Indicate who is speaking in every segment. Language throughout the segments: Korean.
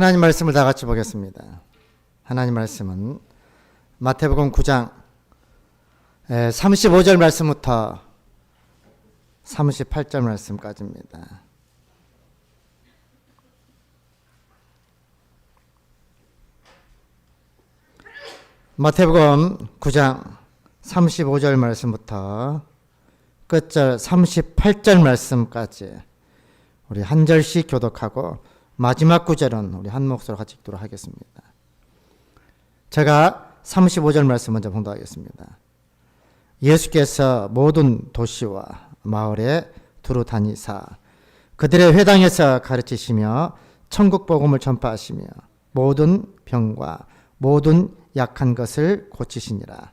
Speaker 1: 하나님 말씀을 다 같이 보겠습니다. 하나님 말씀은 마태복음 9장 35절 말씀부터 38절 말씀까지입니다. 마태복음 9장 35절 말씀부터 끝절 38절 말씀까지 우리 한 절씩 교독하고 마지막 구절은 우리 한 목소리로 같이 읽도록 하겠습니다. 제가 35절 말씀 먼저 봉독하겠습니다. 예수께서 모든 도시와 마을에 두루 다니사 그들의 회당에서 가르치시며 천국 복음을 전파하시며 모든 병과 모든 약한 것을 고치시니라.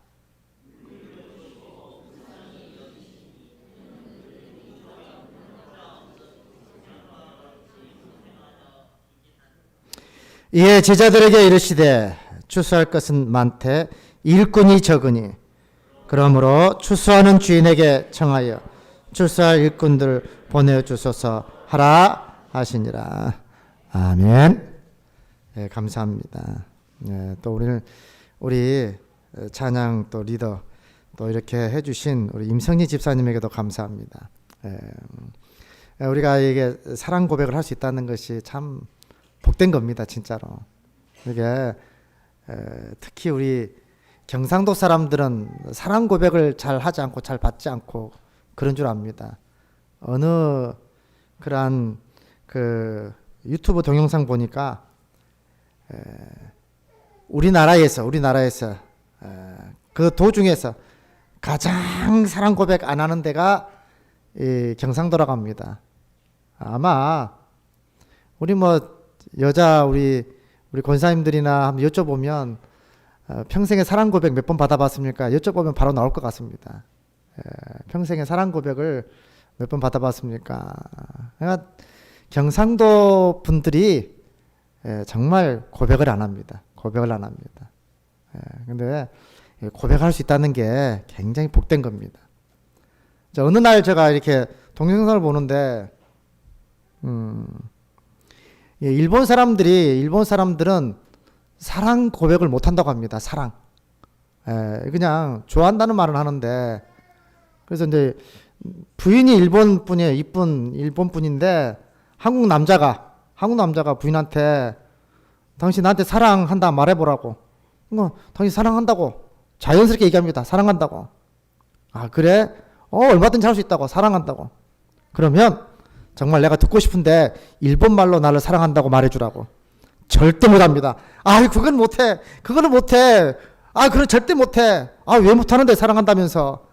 Speaker 1: 이에 제자들에게 이르시되 추수할 것은 많되 일꾼이 적으니 그러므로 추수하는 주인에게 청하여 추수할 일꾼들 보내 주소서 하라 하시니라. 아멘. 네, 감사합니다. 네, 또 우리는 우리 찬양 또 리더 또 이렇게 해주신 우리 임성희 집사님에게도 감사합니다. 예, 우리가 이게 사랑 고백을 할 수 있다는 것이 참 복된 겁니다, 진짜로. 이게 에, 특히 우리 경상도 사람들은 사랑 고백을 잘 하지 않고 잘 받지 않고 그런 줄 압니다. 어느 그러한 그 유튜브 동영상 보니까 에, 우리나라에서 우리나라에서 에, 그 도중에서 가장 사랑 고백 안 하는 데가 이 경상도라고 합니다. 아마 우리 뭐 여자 우리 우리 권사님들이나 한번 여쭤보면 어, 평생에 사랑 고백 몇 번 받아봤습니까? 여쭤보면 바로 나올 것 같습니다. 에, 평생에 사랑 고백을 몇 번 받아봤습니까? 그러니까 경상도 분들이 에, 정말 고백을 안 합니다. 고백을 안 합니다. 에, 근데 고백할 수 있다는 게 굉장히 복된 겁니다. 자, 어느 날 제가 이렇게 동영상을 보는데, 음, 예, 일본 사람들이 일본 사람들은 사랑 고백을 못 한다고 합니다. 사랑. 예, 그냥 좋아한다는 말은 하는데 그래서 이제 부인이 일본 분이에요. 이쁜 일본 분인데 한국 남자가 한국 남자가 부인한테 당신 나한테 사랑한다 말해보라고. 뭐 당신 사랑한다고 자연스럽게 얘기합니다. 사랑한다고. 아 그래? 어 얼마든지 할 수 있다고 사랑한다고. 그러면 정말 내가 듣고 싶은데 일본 말로 나를 사랑한다고 말해주라고. 절대 못합니다. 아, 그건 못해. 그거는 못해. 아, 그건 절대 못해. 아, 왜 못하는데 사랑한다면서.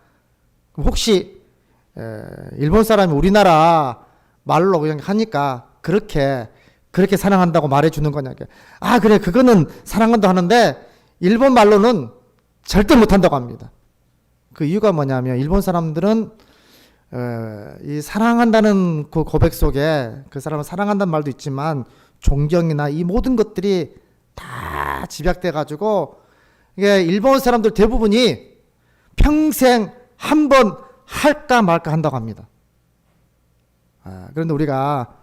Speaker 1: 혹시 에, 일본 사람이 우리나라 말로 그냥 하니까 그렇게 그렇게 사랑한다고 말해주는 거냐. 아, 그래. 그거는 사랑한다 하는데 일본 말로는 절대 못한다고 합니다. 그 이유가 뭐냐면 일본 사람들은 어, 이 사랑한다는 그 고백 속에 그 사람을 사랑한다는 말도 있지만 존경이나 이 모든 것들이 다 집약돼 가지고 이게 일본 사람들 대부분이 평생 한 번 할까 말까 한다고 합니다. 아, 그런데 우리가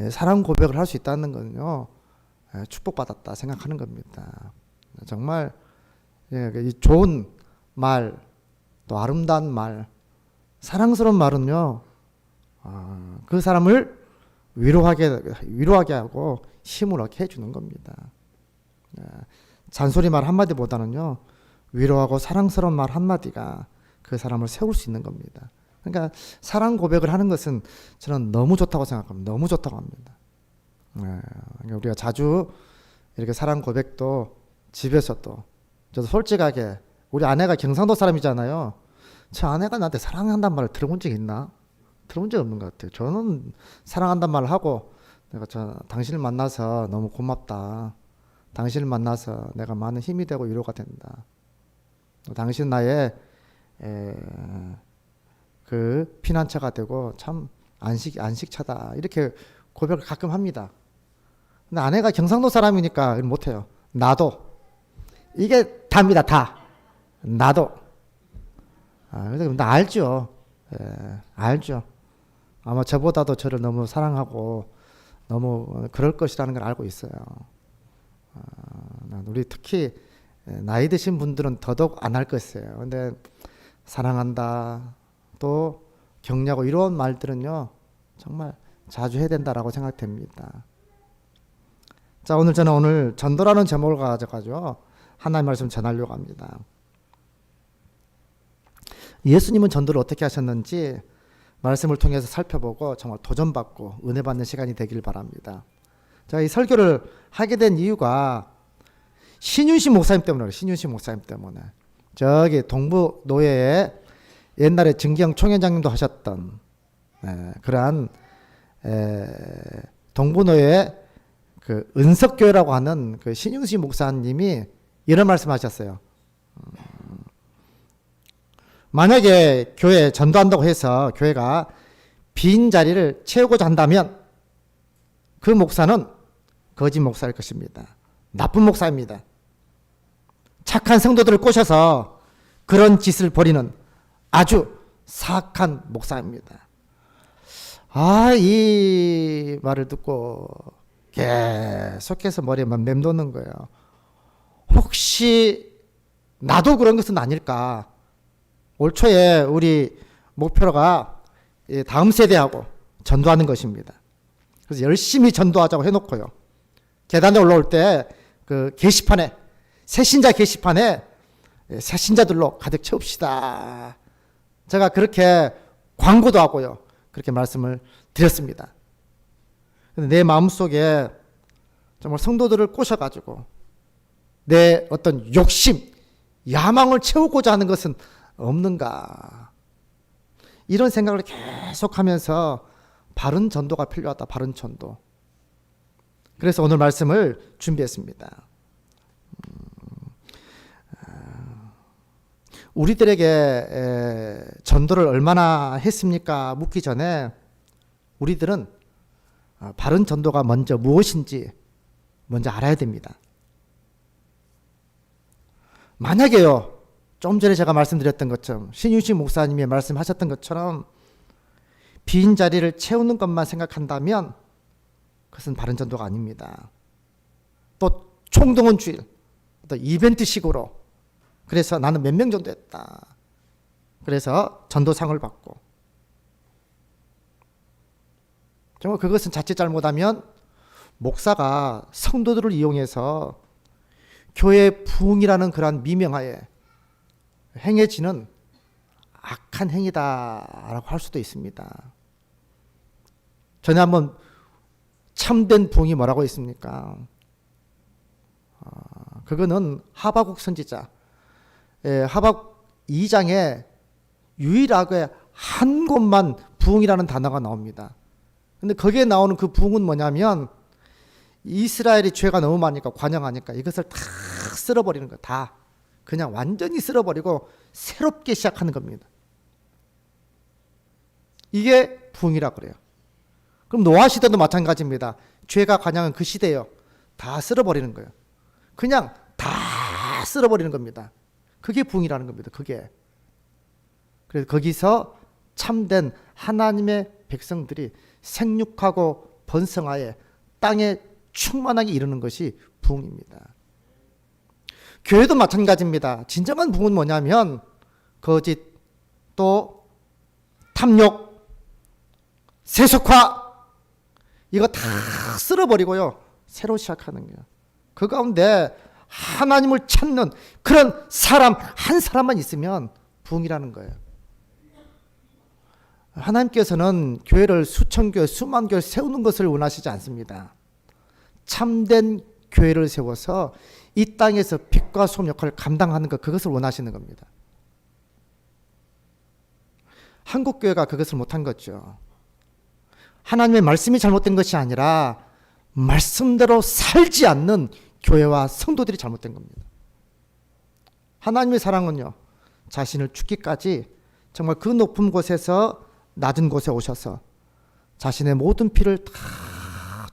Speaker 1: 예, 사랑 고백을 할 수 있다는 건요 예, 축복받았다 생각하는 겁니다. 정말 예, 이 좋은 말, 또 아름다운 말, 사랑스러운 말은요, 아, 그 사람을 위로하게, 위로하게 하고 힘을 얻게 해주는 겁니다. 아, 잔소리 말 한마디보다는요, 위로하고 사랑스러운 말 한마디가 그 사람을 세울 수 있는 겁니다. 그러니까 사랑 고백을 하는 것은 저는 너무 좋다고 생각합니다. 너무 좋다고 합니다. 아, 그러니까 우리가 자주 이렇게 사랑 고백도 집에서도 저도 솔직하게 우리 아내가 경상도 사람이잖아요. 저 아내가 나한테 사랑한단 말을 들어본 적 있나? 들어본 적 없는 것 같아요. 저는 사랑한단 말을 하고 내가 저 당신을 만나서 너무 고맙다. 당신을 만나서 내가 많은 힘이 되고 위로가 된다. 당신 나의 에, 그 피난처가 되고 참 안식 안식처다 이렇게 고백을 가끔 합니다. 근데 아내가 경상도 사람이니까 못해요. 나도 이게 답니다. 다 나도 아, 그래서 나 알죠. 예, 알죠. 아마 저보다도 저를 너무 사랑하고 너무 그럴 것이라는 걸 알고 있어요. 아, 난 우리 특히 나이 드신 분들은 더더욱 안 할 것이에요. 근데 사랑한다 또 격려하고 이런 말들은요 정말 자주 해야 된다라고 생각됩니다. 자 오늘 저는 오늘 전도라는 제목을 가져가지고 하나님 말씀 전하려고 합니다. 예수님은 전도를 어떻게 하셨는지 말씀을 통해서 살펴보고 정말 도전받고 은혜 받는 시간이 되길 바랍니다. 제가 이 설교를 하게 된 이유가 신윤식 목사님 때문에. 신윤식 목사님 때문에 저기 동부 노예에 옛날에 증경 총회장님도 하셨던 에, 그러한 에, 동부 노예 그 은석교회라고 하는 그 신윤식 목사님이 이런 말씀하셨어요. 음, 만약에 교회 전도한다고 해서 교회가 빈 자리를 채우고자 한다면 그 목사는 거짓 목사일 것입니다. 나쁜 목사입니다. 착한 성도들을 꼬셔서 그런 짓을 벌이는 아주 사악한 목사입니다. 아, 이 말을 듣고 계속해서 머리에 막 맴도는 거예요. 혹시 나도 그런 것은 아닐까? 올 초에 우리 목표가 다음 세대하고 전도하는 것입니다. 그래서 열심히 전도하자고 해놓고요. 계단에 올라올 때 그 게시판에 새신자 게시판에 새신자들로 가득 채웁시다. 제가 그렇게 광고도 하고요. 그렇게 말씀을 드렸습니다. 내 마음속에 정말 성도들을 꼬셔가지고 내 어떤 욕심, 야망을 채우고자 하는 것은 없는가. 이런 생각을 계속 하면서 바른 전도가 필요하다. 바른 전도. 그래서 오늘 말씀을 준비했습니다. 음, 아, 우리들에게 전도를 얼마나 했습니까? 묻기 전에 우리들은 아, 바른 전도가 먼저 무엇인지 먼저 알아야 됩니다. 만약에요, 좀 전에 제가 말씀드렸던 것처럼 신유식 목사님이 말씀하셨던 것처럼 빈 자리를 채우는 것만 생각한다면 그것은 바른 전도가 아닙니다. 또 총동원주의, 또 이벤트식으로 그래서 나는 몇명 정도 했다. 그래서 전도상을 받고 정말 그것은 자칫 잘못하면 목사가 성도들을 이용해서 교회 부흥이라는 그러한 미명하에 행해지는 악한 행위다라고 할 수도 있습니다. 전에 한번 참된 부흥이 뭐라고 있습니까? 어, 그거는 하바국 선지자 예, 하박 2장에 유일하게 한 곳만 부흥이라는 단어가 나옵니다. 근데 거기에 나오는 그 부흥은 뭐냐면 이스라엘이 죄가 너무 많으니까 관영하니까 이것을 다 쓸어버리는 거야. 다 그냥 완전히 쓸어버리고 새롭게 시작하는 겁니다. 이게 부흥이라 그래요. 그럼 노아 시대도 마찬가지입니다. 죄가 관영한 그 시대요. 다 쓸어버리는 거예요. 그냥 다 쓸어버리는 겁니다. 그게 부흥이라는 겁니다. 그게. 그래서 거기서 참된 하나님의 백성들이 생육하고 번성하여 땅에 충만하게 이루는 것이 부흥입니다. 교회도 마찬가지입니다. 진정한 부흥은 뭐냐면 거짓 또 탐욕 세속화 이거 다 쓸어버리고요. 새로 시작하는 거예요. 그 가운데 하나님을 찾는 그런 사람 한 사람만 있으면 부흥이라는 거예요. 하나님께서는 교회를 수천 교회, 수만 교회 세우는 것을 원하시지 않습니다. 참된 교회를 세워서 이 땅에서 빛과 소음 역할을 감당하는 것 그것을 원하시는 겁니다. 한국 교회가 그것을 못한 거죠. 하나님의 말씀이 잘못된 것이 아니라 말씀대로 살지 않는 교회와 성도들이 잘못된 겁니다. 하나님의 사랑은요, 자신을 죽기까지 정말 그 높은 곳에서 낮은 곳에 오셔서 자신의 모든 피를 다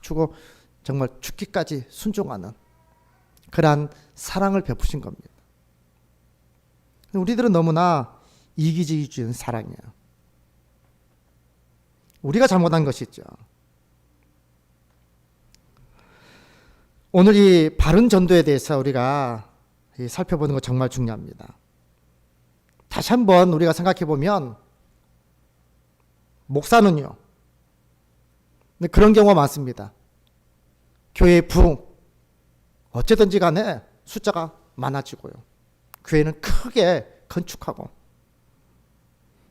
Speaker 1: 주고 정말 죽기까지 순종하는 그러한 사랑을 베푸신 겁니다. 우리들은 너무나 이기주의적인 사랑이에요. 우리가 잘못한 것이죠. 오늘 이 바른 전도에 대해서 우리가 이 살펴보는 거 정말 중요합니다. 다시 한번 우리가 생각해 보면 목사는요. 그런 경우가 많습니다. 교회 부흥 어쨌든지 간에 숫자가 많아지고요. 교회는 크게 건축하고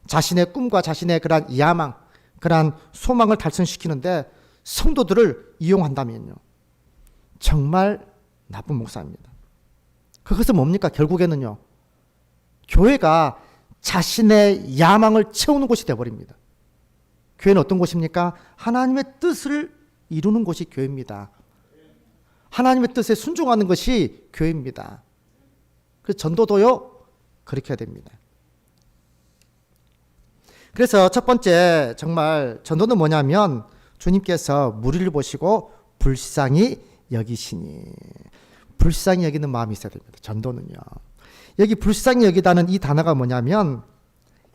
Speaker 1: 자신의 꿈과 자신의 그러한 야망, 그러한 소망을 달성시키는데 성도들을 이용한다면요. 정말 나쁜 목사입니다. 그것은 뭡니까? 결국에는요. 교회가 자신의 야망을 채우는 곳이 되어버립니다. 교회는 어떤 곳입니까? 하나님의 뜻을 이루는 곳이 교회입니다. 하나님의 뜻에 순종하는 것이 교회입니다. 그 전도도요, 그렇게 해야 됩니다. 그래서 첫 번째, 정말 전도는 뭐냐면 주님께서 무리를 보시고 불쌍히 여기시니. 불쌍히 여기는 마음이 있어야 됩니다. 전도는요. 여기 불쌍히 여기다는 이 단어가 뭐냐면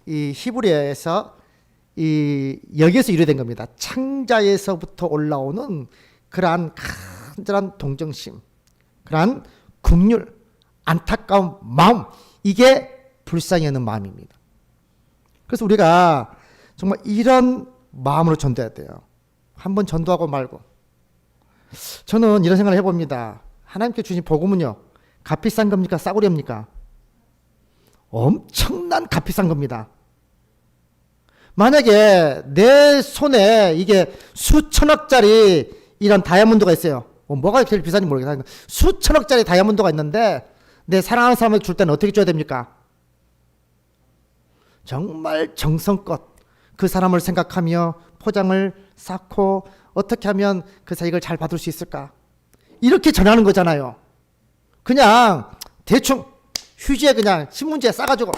Speaker 1: 이 히브리어에서 이 여기에서 유래된 겁니다. 창자에서부터 올라오는 그러한 간절한 동정심, 그러한 국률, 안타까운 마음 이게 불쌍히 여는 마음입니다. 그래서 우리가 정말 이런 마음으로 전도해야 돼요. 한번 전도하고 말고. 저는 이런 생각을 해봅니다. 하나님께 주신 복음은요, 값비싼 겁니까? 싸구려입니까? 엄청난 값비싼 겁니다. 만약에 내 손에 이게 수천억짜리 이런 다이아몬드가 있어요. 뭐 뭐가 제일 비싼지 모르겠어요. 수천억짜리 다이아몬드가 있는데 내 사랑하는 사람에게 줄 때는 어떻게 줘야 됩니까? 정말 정성껏 그 사람을 생각하며 포장을 쌓고 어떻게 하면 그 사익을 잘 받을 수 있을까? 이렇게 전하는 거잖아요. 그냥 대충 휴지에 그냥 신문지에 싸가지고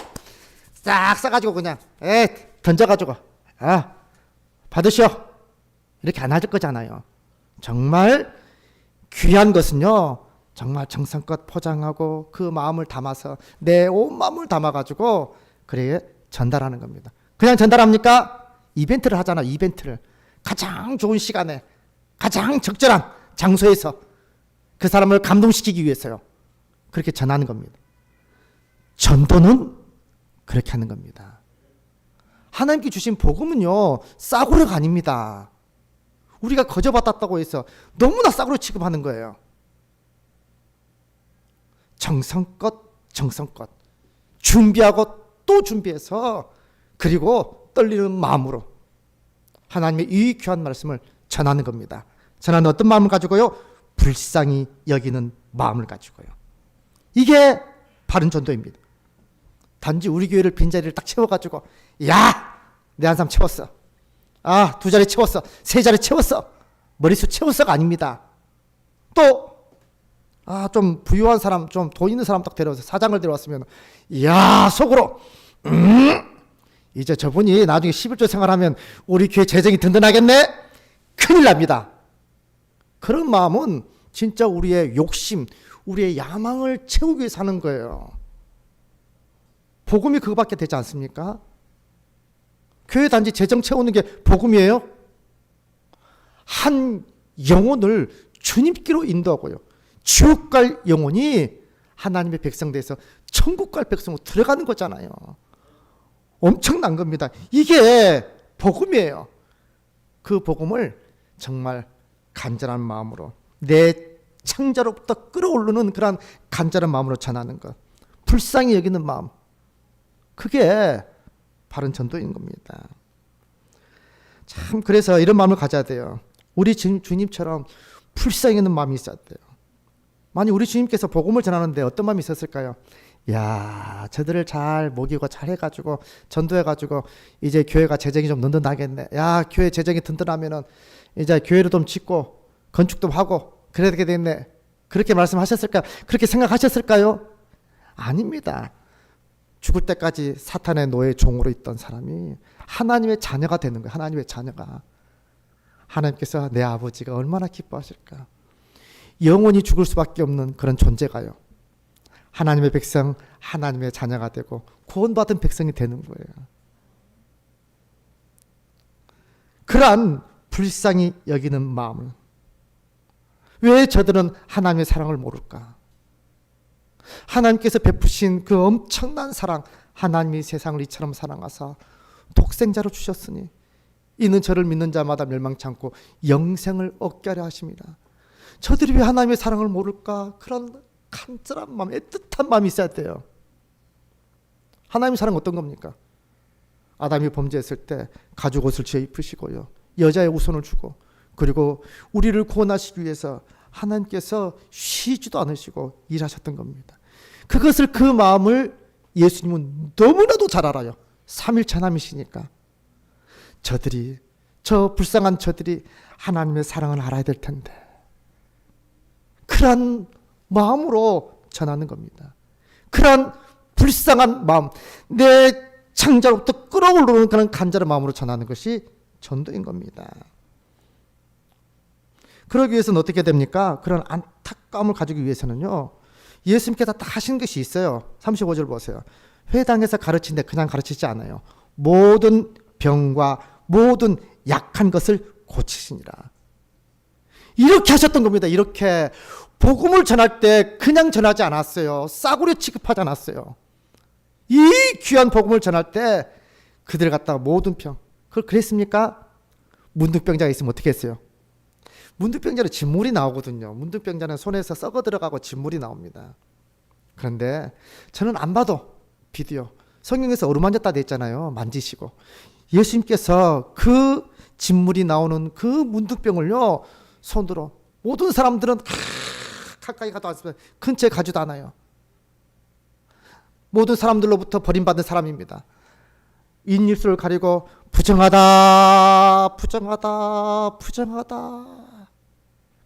Speaker 1: 싹 싸가지고 그냥 에 던져가지고 아 받으시오 이렇게 안 하실 거잖아요. 정말 귀한 것은요 정말 정성껏 포장하고 그 마음을 담아서 내 온 마음을 담아가지고 그래 전달하는 겁니다. 그냥 전달합니까? 이벤트를 하잖아 이벤트를 가장 좋은 시간에 가장 적절한 장소에서 그 사람을 감동시키기 위해서요. 그렇게 전하는 겁니다. 전도는 그렇게 하는 겁니다. 하나님께 주신 복음은요, 싸구려가 아닙니다. 우리가 거저받았다고 해서 너무나 싸구려 취급하는 거예요. 정성껏, 정성껏. 준비하고 또 준비해서, 그리고 떨리는 마음으로 하나님의 이 귀한 말씀을 전하는 겁니다. 전하는 어떤 마음을 가지고요? 불쌍히 여기는 마음을 가지고요. 이게 바른 전도입니다. 단지 우리 교회를 빈자리를 딱 채워가지고 야! 내 한 사람 채웠어. 아, 두 자리 채웠어. 세 자리 채웠어. 머릿수 채웠어가 아닙니다. 또, 아, 좀 부유한 사람, 좀 돈 있는 사람 딱 데려와서 사장을 데려왔으면, 야 속으로, 음, 이제 저분이 나중에 11조 생활하면 우리 교회 재정이 든든하겠네? 큰일 납니다. 그런 마음은 진짜 우리의 욕심, 우리의 야망을 채우기 위해 사는 거예요. 복음이 그거밖에 되지 않습니까? 교회 단지 재정 채우는 게 복음이에요? 한 영혼을 주님께로 인도하고요. 지옥 갈 영혼이 하나님의 백성 돼서 천국 갈 백성으로 들어가는 거잖아요. 엄청난 겁니다. 이게 복음이에요. 그 복음을 정말 간절한 마음으로 내 창자로부터 끌어오르는 그런 간절한 마음으로 전하는 것. 불쌍히 여기는 마음. 그게 바른 전도인 겁니다. 참 그래서 이런 마음을 가져야 돼요. 우리 주, 주님처럼 불쌍히 여기는 마음이 있어야 돼요. 만약 우리 주님께서 복음을 전하는데 어떤 마음이 있었을까요? 야, 저들을 잘 먹이고 잘 해가지고 전도해가지고 이제 교회가 재정이 좀 든든하겠네. 야, 교회 재정이 든든하면은 이제 교회를 좀 짓고 건축도 하고 그래야 되겠네. 그렇게 말씀하셨을까? 그렇게 생각하셨을까요? 아닙니다. 죽을 때까지 사탄의 노예 종으로 있던 사람이 하나님의 자녀가 되는 거예요. 하나님의 자녀가. 하나님께서 내 아버지가 얼마나 기뻐하실까? 영원히 죽을 수밖에 없는 그런 존재가요. 하나님의 백성, 하나님의 자녀가 되고 구원받은 백성이 되는 거예요. 그러한 불쌍히 여기는 마음을 왜 저들은 하나님의 사랑을 모를까? 하나님께서 베푸신 그 엄청난 사랑, 하나님이 세상을 이처럼 사랑하사 독생자로 주셨으니 이는 저를 믿는 자마다 멸망치 않고 영생을 얻게 하려 하십니다. 저들이 왜 하나님의 사랑을 모를까? 그런 간절한 마음, 애틋한 마음이 있어야 돼요. 하나님의 사랑 어떤 겁니까? 아담이 범죄했을 때 가죽 옷을 지어 입히시고요. 여자의 우선을 주고 그리고 우리를 구원하시기 위해서 하나님께서 쉬지도 않으시고 일하셨던 겁니다. 그것을 그 마음을 예수님은 너무나도 잘 알아요. 삼일차 남이시니까. 저들이 저 불쌍한 저들이 하나님의 사랑을 알아야 될 텐데. 그런 마음으로 전하는 겁니다. 그런 불쌍한 마음, 내 창자로부터 끌어오르는 그런 간절한 마음으로 전하는 것이 전도인 겁니다. 그러기 위해서는 어떻게 됩니까? 그런 안타까움을 가지기 위해서는요. 예수님께서 다 하신 것이 있어요. 35절 보세요. 회당에서 가르치는데 그냥 가르치지 않아요. 모든 병과 모든 약한 것을 고치시니라. 이렇게 하셨던 겁니다. 이렇게 복음을 전할 때 그냥 전하지 않았어요. 싸구려 취급하지 않았어요. 이 귀한 복음을 전할 때 그들 갖다가 모든 병 그걸 그랬습니까? 문득병자가 있으면 어떻게 했어요? 문득병자는 진물이 나오거든요. 문득병자는 손에서 썩어 들어가고 진물이 나옵니다. 그런데 저는 안 봐도 비디오 성경에서 어루만졌다 돼 있잖아요. 만지시고 예수님께서 그 진물이 나오는 그 문득병을요 손으로 모든 사람들은 아, 가까이 가도 않으면 근처에 가지도 않아요. 모든 사람들로부터 버림받은 사람입니다. 윗입술을 가리고 부정하다, 부정하다, 부정하다.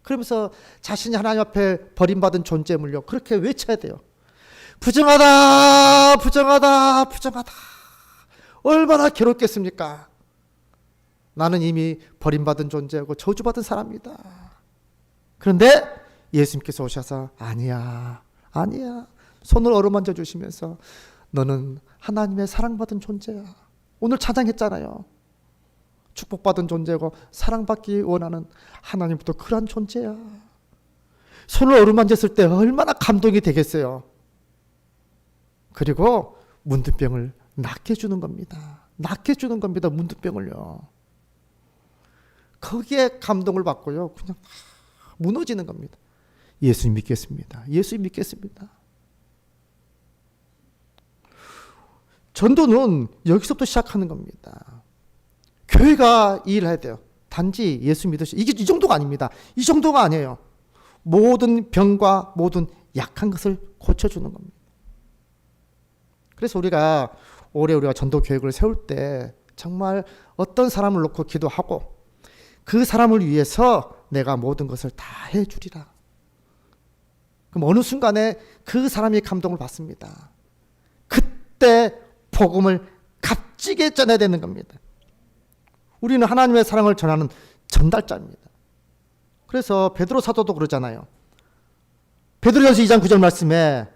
Speaker 1: 그러면서 자신이 하나님 앞에 버림받은 존재물요. 그렇게 외쳐야 돼요. 부정하다, 부정하다, 부정하다. 얼마나 괴롭겠습니까? 나는 이미 버림받은 존재고 저주받은 사람이다. 그런데 예수님께서 오셔서 아니야, 아니야. 손을 어루만져 주시면서 너는 하나님의 사랑받은 존재야. 오늘 찬양했잖아요. 축복받은 존재고 사랑받기 원하는 하나님부터 그러한 존재야. 손을 어루만졌을 때 얼마나 감동이 되겠어요. 그리고 문득병을 낫게 주는 겁니다. 낫게 주는 겁니다. 문득병을요. 거기에 감동을 받고요. 그냥 무너지는 겁니다. 예수 믿겠습니다. 예수 믿겠습니다. 전도는 여기서부터 시작하는 겁니다. 교회가 이 일을 해야 돼요. 단지 예수 믿으시 이게 이 정도가 아닙니다. 이 정도가 아니에요. 모든 병과 모든 약한 것을 고쳐주는 겁니다. 그래서 우리가 올해 우리가 전도 계획을 세울 때 정말 어떤 사람을 놓고 기도하고 그 사람을 위해서 내가 모든 것을 다 해주리라. 그럼 어느 순간에 그 사람이 감동을 받습니다. 그때 복음을 값지게 전해야 되는 겁니다. 우리는 하나님의 사랑을 전하는 전달자입니다. 그래서 베드로 사도도 그러잖아요. 베드로전서 2장 9절 말씀에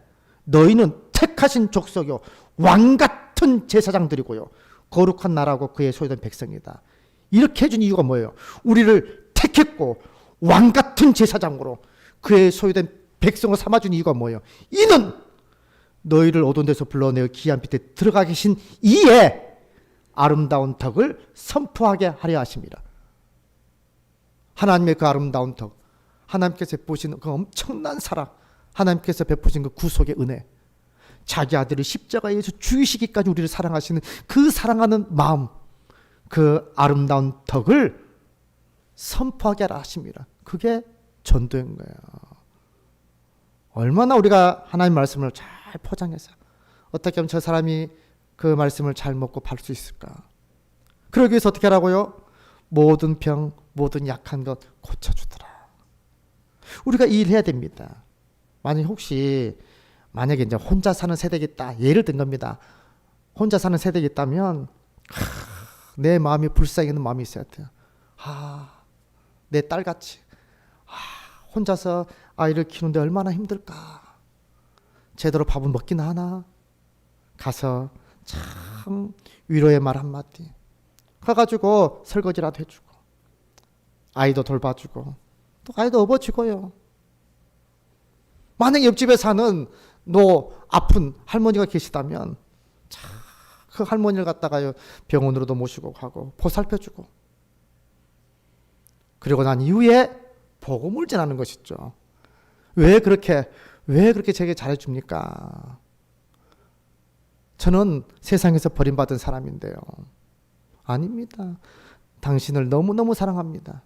Speaker 1: 너희는 택하신 족속이요 왕 같은 제사장들이고요 거룩한 나라고 그의 소유된 백성이다. 이렇게 해준 이유가 뭐예요? 우리를 택했고 왕 같은 제사장으로 그의 소유된 백성을 삼아준 이유가 뭐예요? 이는 너희를 어두운 데서 불러내어 기한 빛에 들어가 계신 이에 아름다운 덕을 선포하게 하려 하십니다. 하나님의 그 아름다운 덕, 하나님께서 베푸신 그 엄청난 사랑, 하나님께서 베푸신 그 구속의 은혜, 자기 아들을 십자가에서 죽이시기까지 우리를 사랑하시는 그 사랑하는 마음, 그 아름다운 덕을 선포하게 하라 하십니다. 그게 전도인 거예요. 얼마나 우리가 하나님 말씀을 잘 포장해서 어떻게 하면 저 사람이 그 말씀을 잘 먹고 발수 있을까? 그러기 위해서 어떻게 하라고요? 모든 병, 모든 약한 것 고쳐주더라. 우리가 이 일 해야 됩니다. 만약 혹시 만약에 이제 혼자 사는 세대겠다 예를 든 겁니다. 혼자 사는 세대겠다면 내 마음이 불쌍해는 마음이 있어야 돼요. 아, 내 딸같이 아, 혼자서 아이를 키우는데 얼마나 힘들까. 제대로 밥은 먹기나 하나? 가서 참 위로의 말 한마디. 가가지고 설거지라도 해주고, 아이도 돌봐주고, 또 아이도 업어치고요. 만약에 옆집에 사는 노 아픈 할머니가 계시다면 자, 그 할머니를 갖다가요 병원으로도 모시고 가고 보살펴주고 그리고 난 이후에 복음을 전하는 것이죠. 왜 그렇게 왜 그렇게 제게 잘해줍니까? 저는 세상에서 버림받은 사람인데요. 아닙니다. 당신을 너무너무 사랑합니다.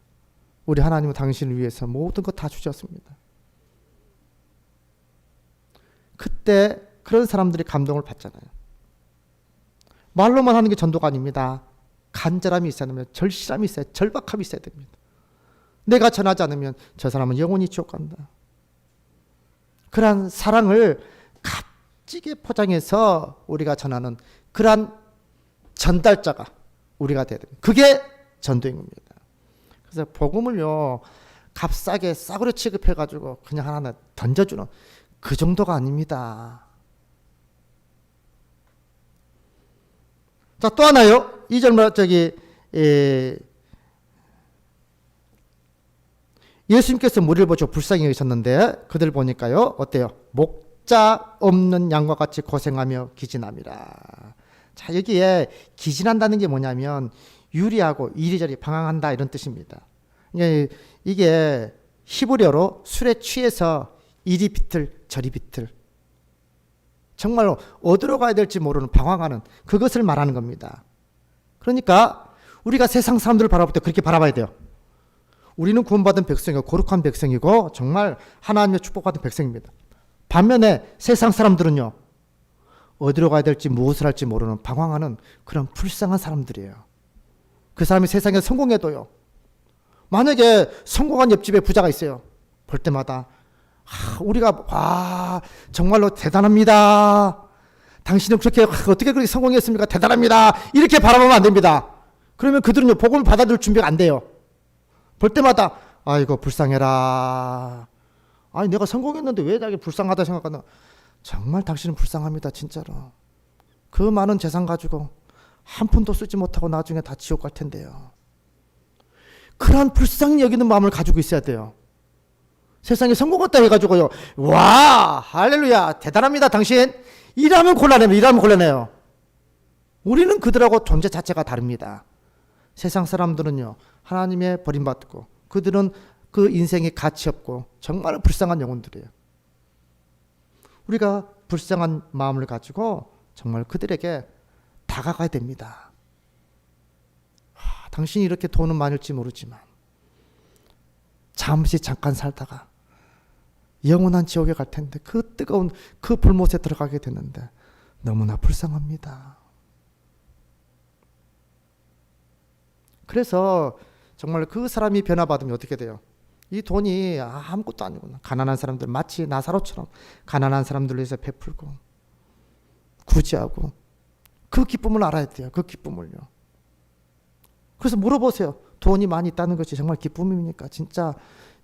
Speaker 1: 우리 하나님은 당신을 위해서 모든 것 다 주셨습니다. 그때 그런 사람들이 감동을 받잖아요. 말로만 하는 게 전도가 아닙니다. 간절함이 있어야 됩니다. 절실함이 있어야 절박함이 있어야 됩니다. 내가 전하지 않으면 저 사람은 영원히 지옥 간다. 그러한 사랑을 값지게 포장해서 우리가 전하는 그러한 전달자가 우리가 돼야 됩니다. 그게 전도인 겁니다. 그래서 복음을요 값싸게 싸구려 취급해가지고 그냥 하나 던져주는 그 정도가 아닙니다. 자 또 하나요. 이절 저기 에, 예수님께서 무리를 보시고 불쌍히 여기셨는데 그들 보니까요 어때요? 목 자 없는 양과 같이 고생하며 기진함이라. 자 여기에 기진한다는 게 뭐냐면 유리하고 이리저리 방황한다 이런 뜻입니다. 이게, 히브리어로 술에 취해서 이리 비틀 저리 비틀 정말로 어디로 가야 될지 모르는 방황하는 그것을 말하는 겁니다. 그러니까 우리가 세상 사람들을 바라볼 때 그렇게 바라봐야 돼요. 우리는 구원받은 백성이고 거룩한 백성이고 정말 하나님의 축복받은 백성입니다. 반면에 세상 사람들은요. 어디로 가야 될지 무엇을 할지 모르는 방황하는 그런 불쌍한 사람들이에요. 그 사람이 세상에 성공해도요. 만약에 성공한 옆집에 부자가 있어요. 볼 때마다 아, 우리가 와 정말로 대단합니다. 당신은 그렇게 아, 어떻게 그렇게 성공했습니까? 대단합니다. 이렇게 바라보면 안 됩니다. 그러면 그들은요 복음을 받아들일 준비가 안 돼요. 볼 때마다 아이고 불쌍해라. 아니 내가 성공했는데 왜 나게 불쌍하다 생각하나? 정말 당신은 불쌍합니다 진짜로. 그 많은 재산 가지고 한 푼도 쓰지 못하고 나중에 다 지옥 갈 텐데요. 그러한 불쌍히 여기는 마음을 가지고 있어야 돼요. 세상에 성공했다 해가지고요. 와, 할렐루야, 대단합니다, 당신. 일하면 곤란해요. 일하면 곤란해요. 우리는 그들하고 존재 자체가 다릅니다. 세상 사람들은요, 하나님의 버림받고, 그들은 그 인생에 가치 없고, 정말 불쌍한 영혼들이에요. 우리가 불쌍한 마음을 가지고 정말 그들에게 다가가야 됩니다. 하, 당신이 이렇게 돈은 많을지 모르지만, 잠시 잠깐 살다가 영원한 지옥에 갈 텐데 그 뜨거운 그 불못에 들어가게 되는데 너무나 불쌍합니다. 그래서 정말 그 사람이 변화받으면 어떻게 돼요? 이 돈이 아무것도 아니구나. 가난한 사람들 마치 나사로처럼 가난한 사람들을 위해서 베풀고 구제하고 그 기쁨을 알아야 돼요. 그 기쁨을요. 그래서 물어보세요. 돈이 많이 있다는 것이 정말 기쁨입니까? 진짜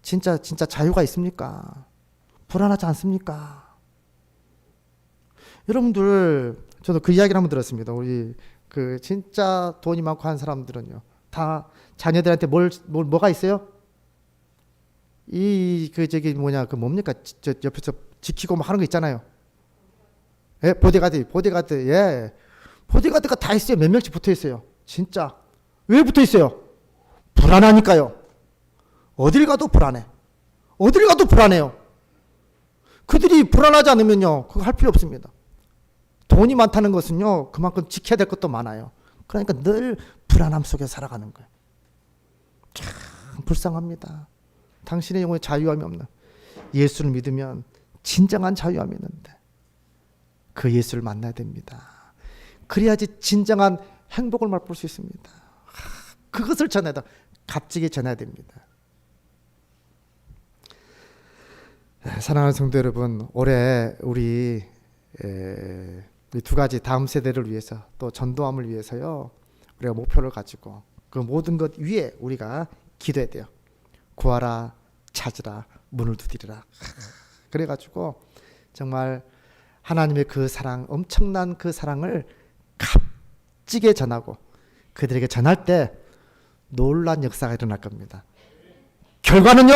Speaker 1: 진짜 진짜 자유가 있습니까? 불안하지 않습니까? 여러분들 저도 그 이야기를 한번 들었습니다. 우리 그 진짜 돈이 많고 한 사람들은요. 다 자녀들한테 뭘, 뭘 뭐가 있어요? 이 그 저기 뭐냐 그 뭡니까? 저 옆에서 지키고 뭐 하는 거 있잖아요. 예, 보디가드, 보디가드, 예. 보디가드가 다 있어요. 몇 명씩 붙어 있어요. 진짜. 왜 붙어 있어요? 불안하니까요. 어딜 가도 불안해. 어딜 가도 불안해요. 그들이 불안하지 않으면요, 그거 할 필요 없습니다. 돈이 많다는 것은요, 그만큼 지켜야 될 것도 많아요. 그러니까 늘 불안함 속에 살아가는 거예요. 참 불쌍합니다. 당신의 영혼에 자유함이 없는 예수를 믿으면 진정한 자유함이 있는데 그 예수를 만나야 됩니다. 그래야지 진정한 행복을 맛볼 수 있습니다. 그것을 전해다 값지게 전해야 됩니다. 네, 사랑하는 성도 여러분, 올해 우리 두 가지 다음 세대를 위해서 또 전도함을 위해서요. 우리가 목표를 가지고 그 모든 것 위에 우리가 기도해야 돼요. 구하라, 찾으라, 문을 두드리라. 그래가지고 정말 하나님의 그 사랑, 엄청난 그 사랑을 값지게 전하고 그들에게 전할 때 놀란 역사가 일어날 겁니다. 결과는요?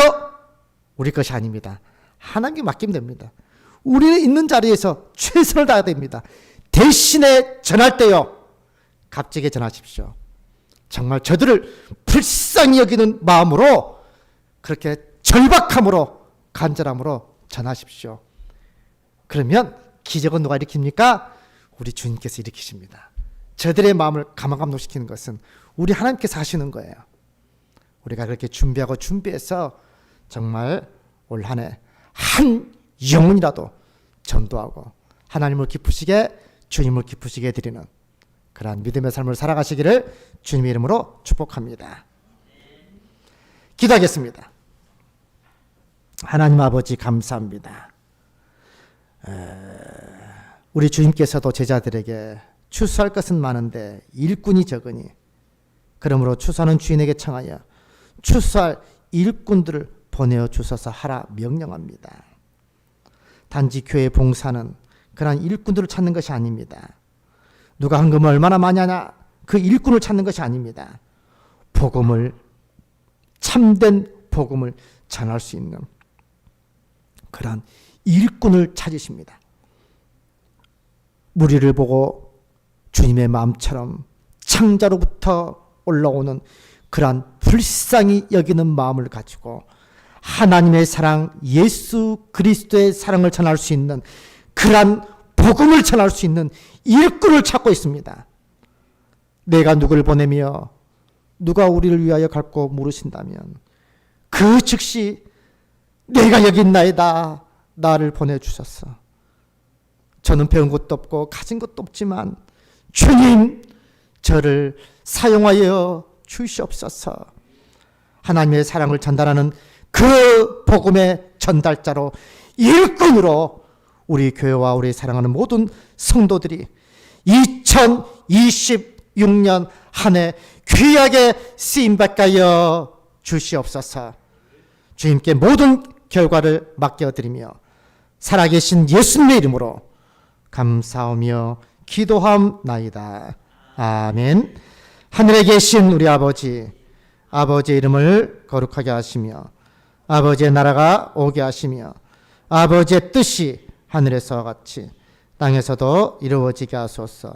Speaker 1: 우리 것이 아닙니다. 하나님께 맡기면 됩니다. 우리는 있는 자리에서 최선을 다해야 됩니다. 대신에 전할 때요. 갑자기 전하십시오. 정말 저들을 불쌍히 여기는 마음으로 그렇게 절박함으로 간절함으로 전하십시오. 그러면 기적은 누가 일으킵니까? 우리 주님께서 일으키십니다. 저들의 마음을 감화감동시키는 것은 우리 하나님께서 하시는 거예요. 우리가 그렇게 준비하고 준비해서 정말 올 한 해 한 영혼이라도 전도하고 하나님을 기쁘시게 주님을 기쁘시게 드리는 그러한 믿음의 삶을 살아가시기를 주님의 이름으로 축복합니다. 기도하겠습니다. 하나님 아버지 감사합니다. 우리 주님께서도 제자들에게 추수할 것은 많은데 일꾼이 적으니 그러므로 추수하는 주인에게 청하여 추수할 일꾼들을 보내어 주셔서 하라 명령합니다. 단지 교회 봉사는 그러한 일꾼들을 찾는 것이 아닙니다. 누가 헌금을 얼마나 많이 하냐 그 일꾼을 찾는 것이 아닙니다. 복음을 참된 복음을 전할 수 있는 그러한 일꾼을 찾으십니다. 무리를 보고 주님의 마음처럼 창자로부터 올라오는 그러한 불쌍히 여기는 마음을 가지고 하나님의 사랑, 예수 그리스도의 사랑을 전할 수 있는 그러한 복음을 전할 수 있는 일꾼을 찾고 있습니다. 내가 누구를 보내며 누가 우리를 위하여 갈고 물으신다면 그 즉시 내가 여기 있나이다 나를 보내주셨어. 저는 배운 것도 없고 가진 것도 없지만 주님 저를 사용하여 주시옵소서. 하나님의 사랑을 전달하는 그 복음의 전달자로 일꾼으로 우리 교회와 우리 사랑하는 모든 성도들이 2026년 한 해 귀하게 쓰임 받가여 주시옵소서. 주님께 모든 결과를 맡겨드리며 살아계신 예수님의 이름으로 감사하며 기도함나이다. 아멘. 하늘에 계신 우리 아버지, 아버지의 이름을 거룩하게 하시며 아버지의 나라가 오게 하시며 아버지의 뜻이 하늘에서와 같이 땅에서도 이루어지게 하소서.